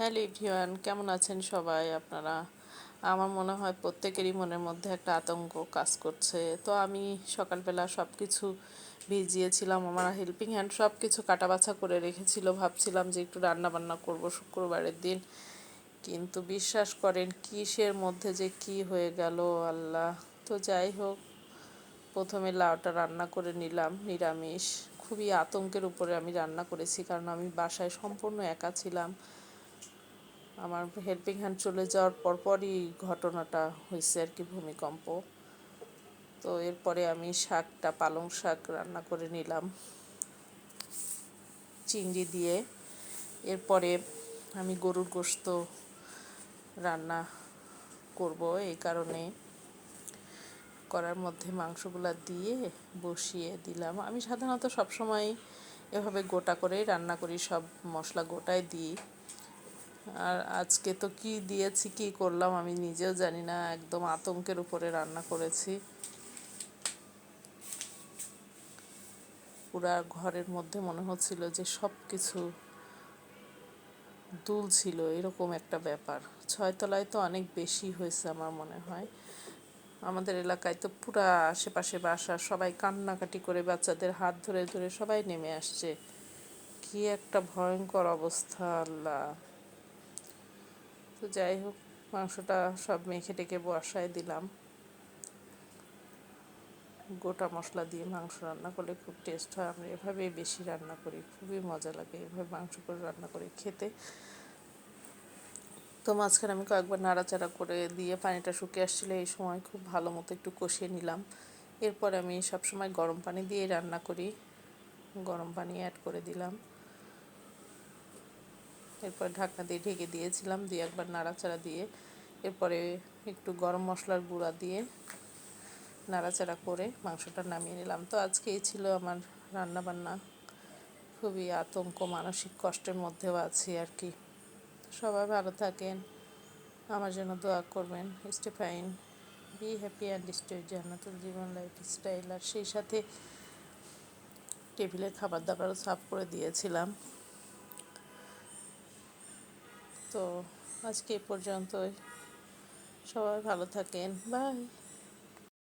Hello everyone, কেমন আছেন সবাই আপনারা? আমার মনে হয় প্রত্যেকেরই মনের মধ্যে একটা আতঙ্ক কাজ করছে। তো আমি সকালবেলা সব কিছু ভিজিয়েছিলাম, আমার হেল্পিং হ্যান্ড সব কিছু কাটাবাছা করে রেখেছিল। ভাবছিলাম যে একটু রান্না বান্না করব শুক্রবারের দিন। কিন্তু বিশ্বাস করেন, কিসের মধ্যে যে কি হয়ে গেল আল্লাহ। তো যাই হোক, প্রথমে লাউটা রান্না করে নিলাম, নিরামিষ। খুবই আতঙ্কের উপরে আমি রান্না করেছি, কারণ আমি বাসায় সম্পূর্ণ একা ছিলাম। আমার হেল্পিং হ্যান্ড চলে যাওয়ার পরপরই ঘটনাটা হয়েছে আর কি ভূমিকম্প। তো এরপরে আমি শাকটা, পালং শাক রান্না করে নিলাম। চিংড়ি দিয়ে। এরপরে আমি গরুর গোস্ত রান্না করব এই কারণে। করার মধ্যে মাংসগুলা দিয়ে বসিয়ে দিলাম। আমি সাধারণত সবসময় এভাবে গোটা করেই রান্না করি, সব মশলা গোটায় দিই। আর আজকে তো কি দিয়েছি, কি করলাম আমি নিজেও জানি না, একদম আতঙ্কের উপরে রান্না করেছি। পুরা ঘরের মধ্যে মনে হচ্ছিল যে সব কিছু দুল ছিল এরকম একটা ব্যাপার। ছয়তলায় তো অনেক বেশি হয়েছে আমার মনে হয়। আমাদের এলাকায় তো পুরা আশেপাশে বাসা, সবাই কান্নাকাটি করে বাচ্চাদের হাত ধরে ধরে সবাই নেমে আসছে। কি একটা ভয়ঙ্কর অবস্থা, আল্লাহ। তো যাই হোক, মাংসটা সব মেখে টেকে বসায় দিলাম। গোটা মশলা দিয়ে মাংস রান্না করলে খুব টেস্ট হয়। আমরা এভাবেই বেশি রান্না করি, খুবই মজা লাগে এভাবে মাংস করে রান্না করে খেতে। তো মাঝখানে আমি কয়েকবার নাড়াচাড়া করে দিয়ে পানিটা শুকিয়ে আসছিল, এই সময় খুব ভালো মতো একটু কষিয়ে নিলাম। এরপর আমি সবসময় গরম পানি দিয়ে রান্না করি। গরম পানি অ্যাড করে দিলাম। এরপর ঢাকনা দিয়ে ঢেকে দিয়েছিলাম, দিয়ে একবার নাড়াচাড়া দিয়ে, এরপরে একটু গরম মশলার গুঁড়া দিয়ে নাড়াচাড়া করে মাংসটা নামিয়ে নিলাম। তো আজকে এই ছিল আমার রান্না বান্না খুবই আতঙ্ক, মানসিক কষ্টের মধ্যেও আছি আর কি। সবাই ভালো থাকেন, আমার জন্য দোয়া করবেন। Stay fine be happy and stay Jannatul Jibon life style আর সেই সাথে টেবিলে খাবার দাবারও সাফ করে দিয়েছিলাম। তো আজকে এ পর্যন্তই। সবাই ভালো থাকেন। বাই।